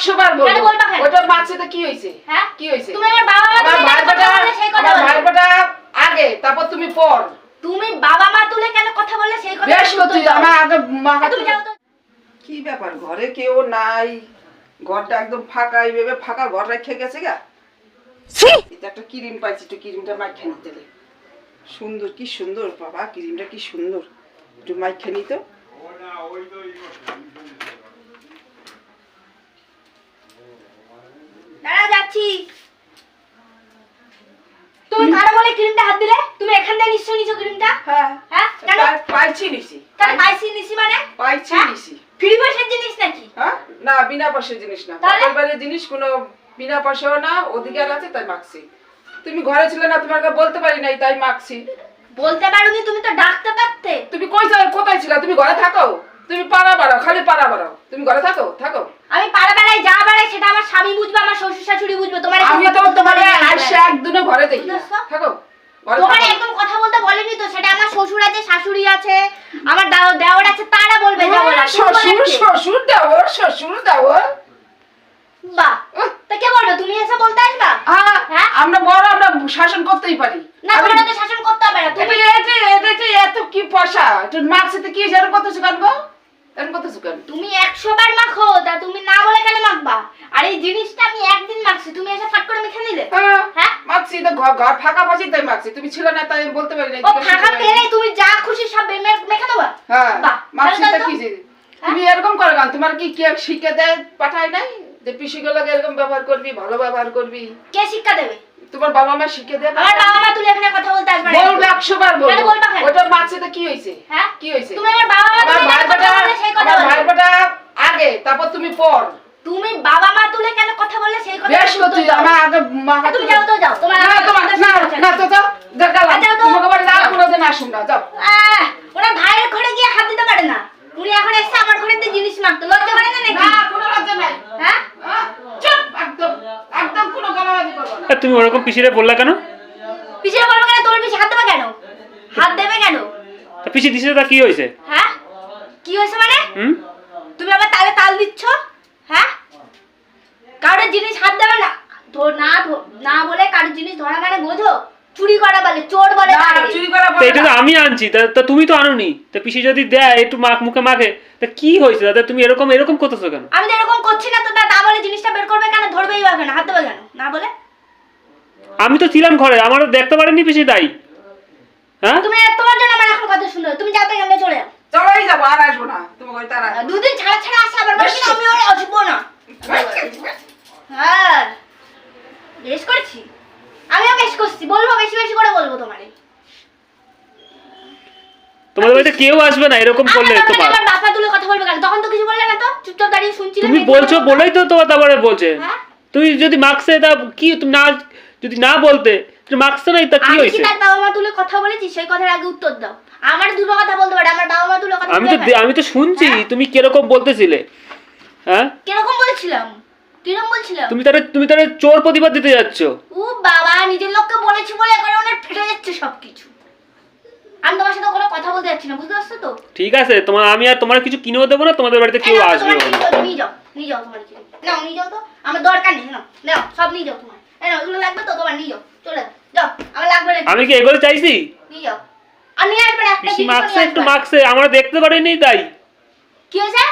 একশো বার বলব। বলবা কেন? ওটা মারছে তো কি হয়েছে? হ্যাঁ? কি হয়েছে? তুমি আমার বাবা মা আমার ভাইপোটা সেই কথা আমার। ভাইপোটা আগে তারপর তুমি পর। তুমি বাবা মা তুলে কেন কথা বললে সেই কথা বেশ করছি আমার আগে মা হ্যাঁ, তুমি যাও তো। কি ব্যাপার ঘরে কেউ নাই? ঘরটা একদম ফাঁকা এইভাবে ফাঁকা ঘর রেখে গেছে গা? এটা একটা ক্রিম পাইছি একটু ক্রিমটা মাইখা নিতে। সুন্দর কি সুন্দর বাবা ক্রিমটা কি সুন্দর। একটু মাইখা নিত। যাচ্ছি তুমি কারও বলে ক্রিমটা হাত দিলে? তুমি এখান থেকে নিশ্চয় নিছো ক্রিমটা হ্যাঁ। হ্যাঁ? কেন? পাইছি নিছি। কেন পাইছি নিছি মানে? পাইছি হ্যাঁ? নিছি। ফ্রি পয়সার জিনিস নাকি? হ্যাঁ? না বিনা পয়সার জিনিস না। তাহলে? জিনিস কোনো বিনা পয়সাও না অধিকার আছে তাই মাখছি। তুমি ঘরে ছিলে না তোমাকে বলতে পারি নাই তাই মাখছি। বলতে পারোনি তুমি তো ডাকতে পারতে। তুমি কই যাও- কোথায় ছিলা? তুমি ঘরে থাকো। তুমি পাড়া বাড়াও খালি পাড়া বাড়াও। তুমি ঘরে থাকো থাকো। আমি পাড়া বেড়ায় যা বেড়াই সেটা আমার স্বামী বুঝবে আমার শ্বশুর শাশুড়ি বুঝবে। তোমার আমি তো তোমার আসছে একদিনও ঘরে দেখি। থাকো। তোমার একদম কথা বলতে বলেনি তো সেটা আমার শ্বশুর আছে শাশুড়ি আছে আমার দাও- দেওর আছে তারা বলবে যা। শ্বশুর শ্বশুর দেওর শ্বশুর দেওর। বাহ তা কে বলবে তুমি এসে বলতে আসবা? হ্যাঁ হ্যাঁ? আমরা বড় আমরা শাসন করতেই পারি। না তোমার তো শাসন করতে হবে না তুমি এটা এটা এটা এটা এত কি পয়সা? একটু মার্কসিতে কি যেরকম কত সুকান গো? কত সুকান তুমি একশো বার মাখো তা তুমি না বলে কেন মাখবা আর এই জিনিসটা আমি একদিন মাখছি তুমি এসে ফাট করে মেখে নিলে হ্যাঁ হ্যাঁ? মার্কসি তো ঘর ফাঁকা পাচ্ছি তাই মার্কসি তুমি ছিল না তাই আমি বলতে পারি না ও ফাঁকা পেলে তুমি যা খুশি সব মেখে দেবা? হ্যাঁ মার্কসিতে তাহলে কি তুমি এরকম করো কেন? তোমার কি কে শিখে দেয়? পাঠায় নাই? যে পিসিগুলোকে এরকম ব্যবহার করবি ভালো ব্যবহার করবি? কে শিক্ষা দেবে? তোমার বাবা মা শিখে দেয় আমার বাবা মা তুলে এখানে কথা বলতে আসবে বলব একশো বার কেন বলব? ওটা মার্কসিতে কি হয়েছে হ্যাঁ? কি হয়েছে তুমি আমার বাবা মা আমার সেই কথা আমার। ভাইপোটা আগে তারপর তুমি পর। তুমি বাবা মা তুলে কেন কথা বললে সেই কথা বেশ করছি আমার আগে মা হ্যাঁ, তুমি যাও তো যাও। তোমার না তোমার না না তো তো দেখা আচ্ছা, তো- তোমাকে আবার না কোনোদিন আসুন না যাও। ওনার ভাইয়ের ঘরে গিয়ে হাত দিতে পারে না। উনি এখন এসে আমার ঘরে দিয়ে জিনিস মাখতো লজ্জা করে না নাকি? না কোনো লজ্জা নাই। হ্যাঁ? হ্যাঁ? চুপ একদম একদম কোনো গালাগালি করব না। তুমি ওরকম পিসিরে বললা কেন? পিছিয়ে বলব কেন? তোমার পিছিয়ে হাত দেবে কেন? হাত দেবে কেন? তা পিসি দিছে তা কি হয়েছে? হ্যাঁ? কি হয়েছে মানে? হুম? তুমি আবার তালে তাল দিচ্ছ হ্যাঁ কারোর জিনিস হাত দেবে না না বলে কারোর জিনিস ধরা মানে বোঝো? চুরি করা বলে চোর বলে চুরি করা বলে এটা তো আমি আনছি তা তুমি তো আনোনি। তা পিসি যদি দেয় একটু মাখ মুখে মাখে তা কি হয়েছে? দাদা তুমি এরকম এরকম করতেছো কেন? আমি তো এরকম করছি না তো বলে জিনিসটা বের করবে কেন? ধরবেই বা কেন? হাত দেবে কেন? না বলে? আমি তো ছিলাম ঘরে আমারও দেখতে পারেনি পিসি তাই। হ্যাঁ? তুমি তোমার জন্য আমার এখন কথা হবে। তুমি যাতে গেলে চলে যাও। চলোই যাব আর আসব না। তারা দুদিন ছাড়া ছাড়া আসে আবার বলছি না, আমি ওর আসব না হ্যাঁ বেশ করেছি আমিও বেশ করছি বলব বেশি বেশি করে বলব তোমারে তোমাদের বাড়িতে কেউ আসবে না এরকম করলে তোমার। বাপা তুলে কথা বলবে কেন? তখন তো কিছু বললে না তো? চুপচাপ দাঁড়িয়ে শুনছিলে তুমি বলছো বলেই তো তোমার তারপরে বলছে। হ্যাঁ? তুমি যদি মার্কসে তা কি তুমি না যদি না বলতে মার্কসে নাই তা কি হইছে আমি কি তার বাবা মা তুলে কথা বলেছি? সেই কথার আগে উত্তর দাও। আমার দুটো কথা বলতে পারে আমার বাবা মা তুলে কথা আমি তো আমি তো শুনছি হ্যাঁ? তুমি কীরকম বলতেছিলে? হ্যাঁ? কীরকম বলছিলাম? কীরকম বলছিলাম? তুমি তাহলে তুমি তাহলে চোর প্রতিবাদ দিতে যাচ্ছ। ও বাবা নিজের লোককে বলেছি বলে এখন ওনার ফেটে যাচ্ছে সবকিছু আমি তোমার সাথে কোনো কথা বলতে যাচ্ছি না বুঝতে পারছ তো? ঠিক আছে তোমার আমি আর তোমার কিছু কিনেও দেবো না তোমাদের বাড়িতে কেউ আসবে না। নিয়ে যাও নিয়ে যাও তোমার কিছু নাও নিয়ে যাও তো আমার দরকার নেই নাও নাও সব নিয়ে যাও তোমার। এই নাও এগুলো লাগবে তো তোমার নিয়ে যাও চলে যাও আমার লাগবে না। আমি কি এগুলো চাইছি? নিয়ে যাও। আর নিয়ে আসবে না একটা মার্কসে একটু মার্কসে আমরা দেখতে পারিনি তাই। কি হয়েছে?